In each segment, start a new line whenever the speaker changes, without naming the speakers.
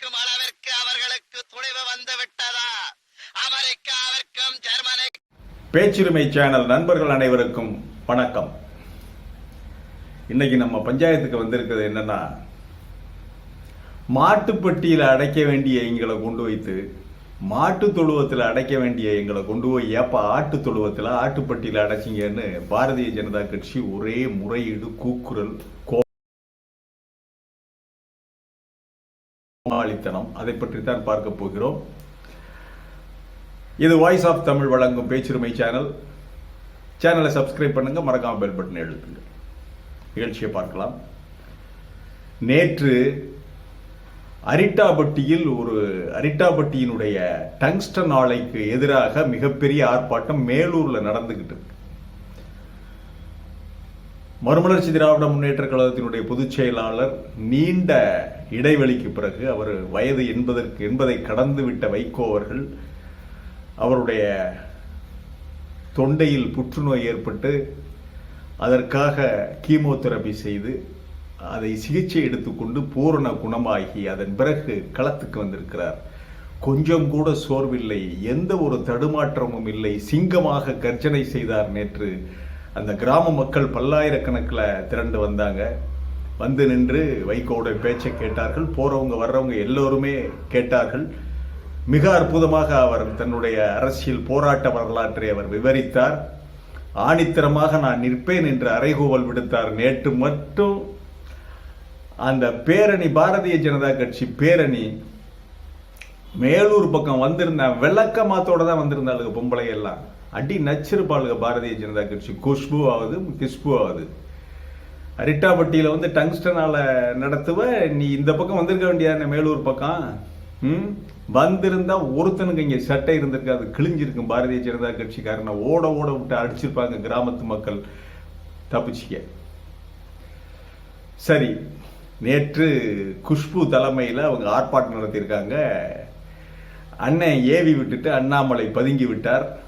கேட்கும் அளவிற்கு அவர்களுக்கு துணிவு வந்து விட்டதா? அமெரிக்காவிற்கும் ஜெர்மனி
பேச்சுரிமை சேனல் நண்பர்கள் அனைவருக்கும் வணக்கம். இன்னைக்கு நம்ம பஞ்சாயத்துக்கு வந்திருக்கிறது என்னன்னா மாட்டுப்பட்டியில் அடைக்க வேண்டிய எங்களை கொண்டு வைத்து மாட்டு தொழுவத்தில் அடைக்க வேண்டிய எங்களை கொண்டு போய் ஏப்பா ஆட்டு தொழுவத்தில் ஆட்டுப்பட்டியில் அடைச்சிங்கன்னு பாரதிய ஜனதா கட்சி ஒரே முறையீடு கூக்குரல் கோ கோமாளித்தனம் அதை பற்றி தான் பார்க்க போகிறோம். இது வாய்ஸ் ஆஃப் தமிழ் வழங்கும் பேச்சுரிமை சேனல் சேனலை சப்ஸ்கிரைப் பண்ணுங்க மறக்காம பெல் பட்டன் எழுதுங்க நிகழ்ச்சியை பார்க்கலாம். நேற்று அரிட்டாபட்டியில் ஒரு அரிட்டாபட்டியினுடைய டங்ஸ்டன் ஆலைக்கு எதிராக மிகப்பெரிய ஆர்ப்பாட்டம் மேலூர்ல நடந்துகிட்டு இருக்கு. மறுமலர்ச்சி திராவிட முன்னேற்ற கழகத்தினுடைய பொதுச் செயலாளர் நீண்ட இடைவெளிக்கு பிறகு அவர் வயது என்பதற்கு என்பதை கடந்து விட்ட வைகோ அவர்கள் அவருடைய தொண்டையில் புற்றுநோய் ஏற்பட்டு அதற்காக கீமோதெரபி செய்து அதை சிகிச்சை எடுத்துக்கொண்டு பூரண குணமாகி அதன் பிறகு களத்துக்கு வந்திருக்கிறார். கொஞ்சம் கூட சோர்வில்லை எந்த ஒரு தடுமாற்றமும் இல்லை. சிங்கமாக கர்ஜனை செய்தார் நேற்று அந்த கிராம மக்கள் பல்லாயிரக்கணக்கில் திரண்டு வந்தாங்க. வந்து நின்று வைகோட பேச்சை கேட்டார்கள். போகிறவங்க வர்றவங்க எல்லோருமே கேட்டார்கள். மிக அற்புதமாக அவர் தன்னுடைய அரசியல் போராட்ட வரலாற்றை அவர் விவரித்தார். ஆணித்தரமாக நான் நிற்பேன் என்று அறைகூவல் விடுத்தார். நேற்று மட்டும் அந்த பேரணி பாரதிய ஜனதா கட்சி பேரணி மேலூர் பக்கம் வந்திருந்த விளக்க மாத்தோட தான் வந்திருந்தாளுங்க பொம்பளை எல்லாம். அடி நச்சிருப்பாளுங்க பாரதிய ஜனதா கட்சி. குஷ்பு ஆகுது கிஷ்பு ஆகுது அரிட்டாப்பட்டியில வந்து டங்ஸ்டனால நடத்துவ நீ இந்த பக்கம் வந்திருக்க வேண்டியதானே மேலூர் பக்கம்? ம்? வந்திருந்தா ஒருத்தனுக்கு இங்கே சட்டை இருந்திருக்காது கிழிஞ்சிருக்கும். பாரதிய ஜனதா கட்சிக்காரனை ஓட ஓட விட்டு அடிச்சிருப்பாங்க கிராமத்து மக்கள். தப்பிச்சிக்க. சரி நேற்று குஷ்பு தலைமையில் அவங்க ஆர்ப்பாட்டம் நடத்தியிருக்காங்க. அண்ணன் ஏவி விட்டுட்டு அண்ணாமலை பதுங்கி விட்டார்.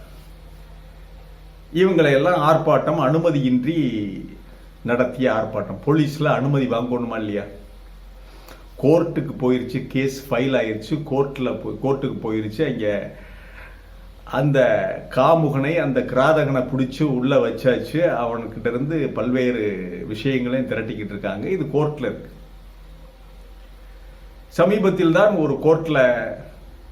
இவங்களை எல்லாம் ஆர்ப்பாட்டம் அனுமதியின்றி நடத்திய ஆர்ப்பாட்டம். போலீஸில் அனுமதி வாங்கணுமா இல்லையா? கோர்ட்டுக்கு போயிருச்சு கேஸ் ஃபைல் ஆயிடுச்சு கோர்ட்டில் போய் கோர்ட்டுக்கு போயிருச்சு அங்கே அந்த காமுகனை அந்த கிராதகனை பிடிச்சி உள்ளே வச்சாச்சு. அவன்கிட்ட இருந்து பல்வேறு விஷயங்களையும் திரட்டிக்கிட்டு இருக்காங்க. இது கோர்ட்டில் இருக்கு. சமீபத்தில் தான் ஒரு கோர்ட்டில்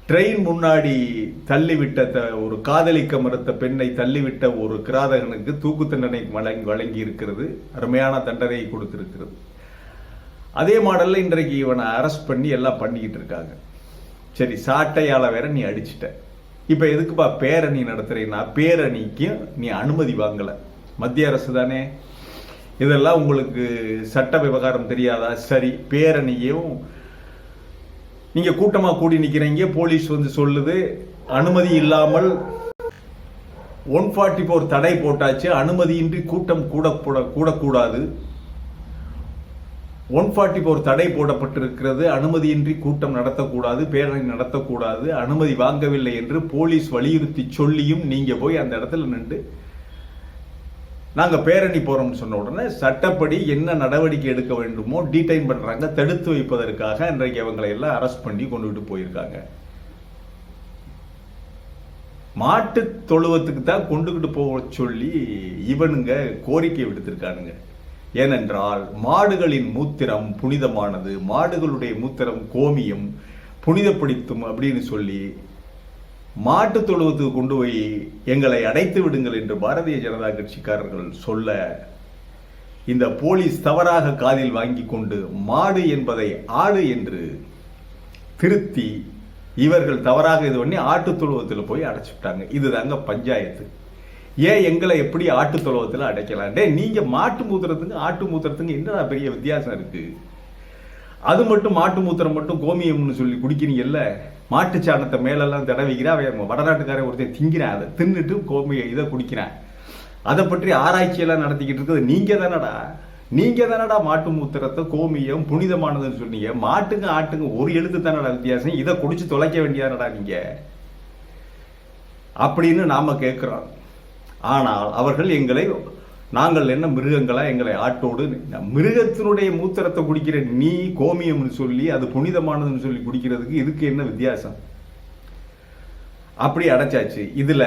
ட்ரெயின் முன்னாடி தள்ளிவிட்ட த- ஒரு காதலிக்க மறுத்த பெண்ணை தள்ளிவிட்ட ஒரு கிராதகனுக்கு தூக்கு தண்டனை வழங்கி வழங்கி இருக்கிறது அருமையான தண்டனையை கொடுத்திருக்கிறது. அதே மாடலில் இன்றைக்கு இவனை அரெஸ்ட் பண்ணி எல்லாம் பண்ணிக்கிட்டு இருக்காங்க. சரி சாட்டையால் வேற நீ அடிச்சிட்ட. இப்போ எதுக்குப்பா பேரணி நடத்துகிறீன்னா பேரணிக்கு நீ அனுமதி வாங்கலை. மத்திய அரசு தானே. இதெல்லாம் உங்களுக்கு சட்ட விவகாரம் தெரியாதா? சரி பேரணியும் நீங்கள் கூட்டமாக கூடி நிற்கிறீங்க போலீஸ் வந்து சொல்லுது அனுமதி இல்லாமல் ஒன் ஃபார்ட்டி ஃபோர் தடை போட்டாச்சு அனுமதியின்றி கூட்டம் கூட போட- கூடக்கூடாது. ஒன் ஃபார்ட்டி ஃபோர் தடை போடப்பட்டிருக்கிறது அனுமதியின்றி கூட்டம் நடத்தக்கூடாது பேரணி நடத்தக்கூடாது அனுமதி வாங்கவில்லை என்று போலீஸ் வலியுறுத்தி சொல்லியும் நீங்கள் போய் அந்த இடத்துல நின்று நாங்க பேரணி போறோம்னு சொன்ன உடனே சட்டப்படி என்ன நடவடிக்கை எடுக்க வேண்டுமோ டீடைன் பண்றாங்க தடுத்து வைப்பதற்காக இன்றைக்கு அவங்களை எல்லாம் அரெஸ்ட் பண்ணி கொண்டுகிட்டு போயிருக்காங்க. மாட்டு தொழுவத்துக்கு தான் கொண்டுகிட்டு போக சொல்லி இவனுங்க கோரிக்கை விடுத்திருக்கானுங்க. ஏனென்றால் மாடுகளின் மூத்திரம் புனிதமானது மாடுகளுடைய மூத்திரம் கோமியம் புனிதப்படுத்தும் அப்படின்னு சொல்லி மாட்டு தொழுவத்துக்கு கொண்டு போய் எங்களை அடைத்து விடுங்கள் என்று பாரதிய ஜனதா கட்சிக்காரர்கள் சொல்ல இந்த போலீஸ் தவறாக காதில் வாங்கி கொண்டு மாடு என்பதை ஆடு என்று திருத்தி இவர்கள் தவறாக இது பண்ணி ஆட்டு தொழுவத்தில் போய் அடைச்சிட்டாங்க. இதுதாங்க பஞ்சாயத்து. ஏன் எங்களை எப்படி ஆட்டு தொழுவத்தில் அடைக்கலாம்? டே நீங்கள் மாட்டு மூத்திரத்துக்கு ஆட்டு மூத்திரத்துக்கு என்னடா பெரிய வித்தியாசம் இருக்குது அது மட்டும் மாட்டு மூத்திரம் மட்டும் கோமியம்னு சொல்லி குடிக்கிறீங்கல்ல? மாட்டு சாணத்தை மேலெல்லாம் தடவிக்கிறேன் அவன் வடநாட்டுக்காரன் ஒருத்தன் திங்கிறான். அதை தின்னுட்டு கோமிய இதை குடிக்கிறான். அதை பற்றி ஆராய்ச்சியெல்லாம் நடத்திக்கிட்டு இருக்கிறது நீங்கள் தானடா. நீங்கள் தானடா மாட்டு மூத்திரத்தை கோமியம் புனிதமானதுன்னு சொன்னீங்க. மாட்டுங்க ஆட்டுங்க ஒரு எழுத்து தானடா வித்தியாசம். இதை குடிச்சு தொலைக்க வேண்டியதானடா நீங்கள் அப்படின்னு நாம் கேட்குறோம். ஆனால் அவர்கள் எங்களை நாங்கள் என்ன மிருகங்களா? எங்களை ஆட்டோடு மிருகத்தினுடைய மூத்திரத்தை குடிக்கிற நீ கோமியம்னு சொல்லி அது புனிதமானதுன்னு சொல்லி குடிக்கிறதுக்கு இதுக்கு என்ன வித்தியாசம்? அப்படி அடைச்சாச்சு. இதுல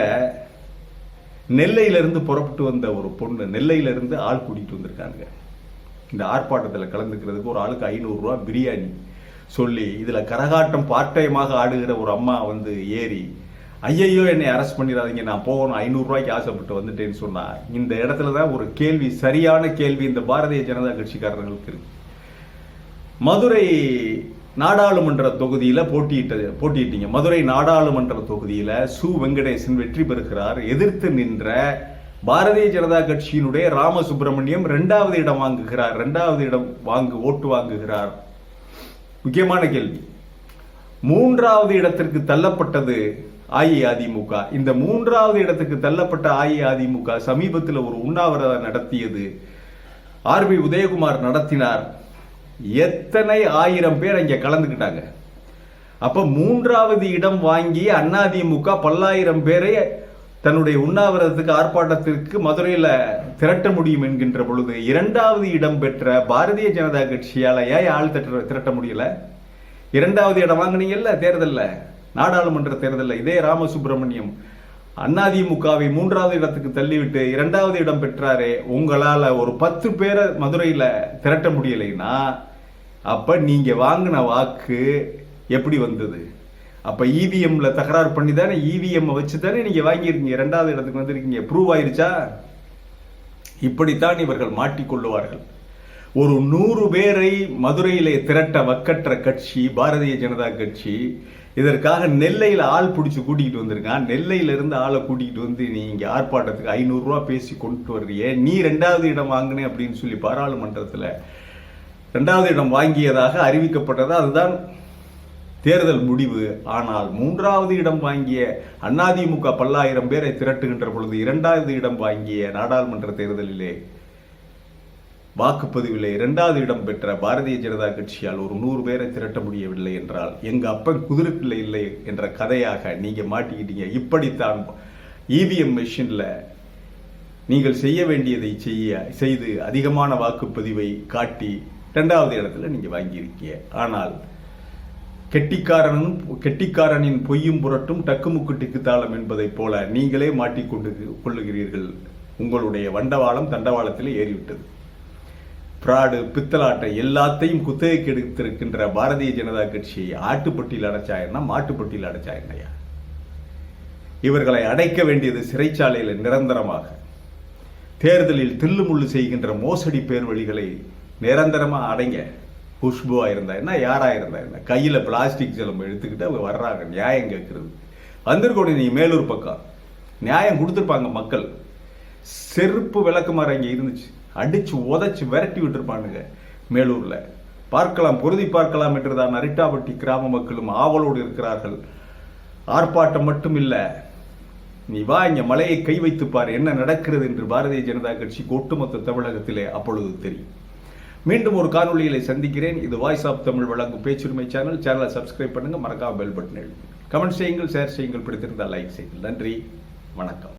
நெல்லையிலிருந்து புறப்பட்டு வந்த ஒரு பொண்ணு நெல்லையிலிருந்து ஆள் கூட்டிட்டு வந்திருக்காங்க. இந்த ஆர்ப்பாட்டத்தில் கலந்துக்கிறதுக்கு ஒரு ஆளுக்கு ஐநூறுரூவா பிரியாணி சொல்லி இதில் கரகாட்டம் பார்ட்டைமாக ஆடுகிற ஒரு அம்மா வந்து ஏறி ஐயையோ என்னை அரெஸ்ட் பண்ணிடாதீங்க நான் போகணும் ஐநூறுரூவாய்க்கு ஆசைப்பட்டு வந்துட்டேன்னு சொன்னார் இந்த இடத்துல தான் ஒரு கேள்வி சரியான கேள்வி இந்த பாரதிய ஜனதா கட்சிக்காரர்களுக்கு இருக்கு. மதுரை நாடாளுமன்ற தொகுதியில் போட்டியிட்டது போட்டியிட்டீங்க. மதுரை நாடாளுமன்ற தொகுதியில் சு. வெங்கடேசன் வெற்றி பெறுகிறார். எதிர்த்து நின்ற பாரதிய ஜனதா கட்சியினுடைய ராமசுப்பிரமணியம் ரெண்டாவது இடம் வாங்குகிறார். ரெண்டாவது இடம் வாங்கு ஓட்டு வாங்குகிறார். முக்கியமான கேள்வி. மூன்றாவது இடத்திற்கு தள்ளப்பட்டது அஇஅதிமுக. இந்த மூன்றாவது இடத்துக்கு தள்ளப்பட்ட அஇஅதிமுக சமீபத்தில் ஒரு உண்ணாவிரதம் நடத்தியது. ஆர்பி உதயகுமார் நடத்தினார். எத்தனை ஆயிரம் பேர் அங்கே கலந்துக்கிட்டாங்க. அப்ப மூன்றாவது இடம் வாங்கி அதிமுக பல்லாயிரம் பேரை தன்னுடைய உண்ணாவிரதத்துக்கு ஆர்ப்பாட்டத்திற்கு மதுரையில் திரட்ட முடியும் என்கின்ற பொழுது இரண்டாவது இடம் பெற்ற பாரதிய ஜனதா கட்சியால் ஏன் ஆள் திரட்ட திரட்ட முடியல? இரண்டாவது இடம் வாங்கினீங்கல்ல தேர்தலில்? நாடாளுமன்ற தேர்தலில் இதே ராமசுப்பிரமணியம் அதிமுகவை மூன்றாவது இடத்துக்கு தள்ளிவிட்டு இரண்டாவது இடம் பெற்றாரே உங்களால் ஒரு பத்து பேரை மதுரையில் திரட்ட முடியலைன்னா அப்போ நீங்கள் வாங்கின வாக்கு எப்படி வந்தது? அப்போ இவிஎம்ல தகராறு பண்ணி தானே இவிஎம்மை வச்சு தானே நீங்கள் வாங்கியிருக்கீங்க? இரண்டாவது இடத்துக்கு வந்திருக்கீங்க. ப்ரூவ் ஆயிருச்சா? இப்படித்தான் இவர்கள் மாட்டிக்கொள்ளுவார்கள் ஒரு நூறு பேரை மதுரையிலே திரட்ட வக்கற்ற கட்சி பாரதிய ஜனதா கட்சி இதற்காக நெல்லையில் ஆள் பிடிச்சி கூட்டிகிட்டு வந்திருக்கான். நெல்லையில இருந்து ஆளை கூட்டிகிட்டு வந்து நீ இங்கே ஆர்ப்பாட்டத்துக்கு ஐநூறுரூவா பேசி கொண்டு வர்றியே. நீ ரெண்டாவது இடம் வாங்கினே அப்படின்னு சொல்லி பாராளுமன்றத்தில் ரெண்டாவது இடம் வாங்கியதாக அறிவிக்கப்பட்டது. அதுதான் தேர்தல் முடிவு. ஆனால் மூன்றாவது இடம் வாங்கிய அதிமுக பல்லாயிரம் பேரை திரட்டுகின்ற பொழுது இரண்டாவது இடம் வாங்கிய நாடாளுமன்ற தேர்தலிலே வாக்குப்பதிவில் இரண்டாவது இடம் பெற்ற பாரதிய ஜனதா கட்சியால் ஒரு நூறு பேரை திரட்ட முடியவில்லை என்றால் எங்க அப்பன் குதிரைப்பிள்ளை இல்லை என்ற கதையாக நீங்க மாட்டிக்கிட்டீங்க. இப்படித்தான் இவிஎம் மெஷின்ல நீங்கள் செய்ய வேண்டியதை செய்ய செய்து அதிகமான வாக்குப்பதிவை காட்டி இரண்டாவது இடத்துல நீங்க வாங்கியிருக்கீங்க. ஆனால் கெட்டிக்காரனும் கெட்டிக்காரனின் பொய்யும் புரட்டும் டக்குமுக்கு டிக்குத்தாளம் என்பதைப் போல நீங்களே மாட்டிக்கொண்டு கொள்ளுகிறீர்கள். உங்களுடைய வண்டவாளம் தண்டவாளத்தில் ஏறிவிட்டது. பிராடு பித்தலாட்டை எல்லாத்தையும் குத்தகைக்கு எடுத்திருக்கின்ற பாரதிய ஜனதா கட்சியை ஆட்டுப்பட்டியில் அடைச்சாயன்னா மாட்டுப்பட்டியில் அடைச்சாயிருந்தையா இவர்களை அடைக்க வேண்டியது சிறைச்சாலையில் நிரந்தரமாக. தேர்தலில் தில்லுமுள்ளு செய்கின்ற மோசடி பேர் வழிகளை நிரந்தரமாக அடைங்க. குஷ்புவா இருந்தா என்ன? யாரா இருந்தா என்ன? கையில பிளாஸ்டிக் ஜலம் எடுத்துக்கிட்டு அவங்க வர்றாங்க நியாயம் கேட்கறது. வந்திருக்கோட நீ மேலூர் பக்கம் நியாயம் கொடுத்துருப்பாங்க மக்கள். செருப்பு விளக்குமாறு இங்கே இருந்துச்சு. அடிச்சு உதச்சி விரட்டி விட்டுருப்பானுங்க மேலூரில். பார்க்கலாம் பொருதி பார்க்கலாம் என்றுதான் அரிட்டாபட்டி கிராம மக்களும் ஆவலோடு இருக்கிறார்கள். ஆர்ப்பாட்டம் மட்டும் இல்லை நீ வா இங்கே மலையை கை வைத்து பார் என்ன நடக்கிறது என்று பாரதிய ஜனதா கட்சி ஒட்டுமொத்த தமிழகத்திலே அப்பொழுது தெரியும். மீண்டும் ஒரு காணொளியிலே சந்திக்கிறேன். இது வாய்ஸ் ஆஃப் தமிழ் வழங்கும் பேச்சுரிமை சேனல் சேனலை சப்ஸ்கிரைப் பண்ணுங்க மறக்காம பெல் பட்டன் எழுதுங்க. கமெண்ட் செய்யுங்கள் ஷேர் செய்யுங்கள் பிடித்திருந்தால் லைக் செய்யுங்கள். நன்றி வணக்கம்.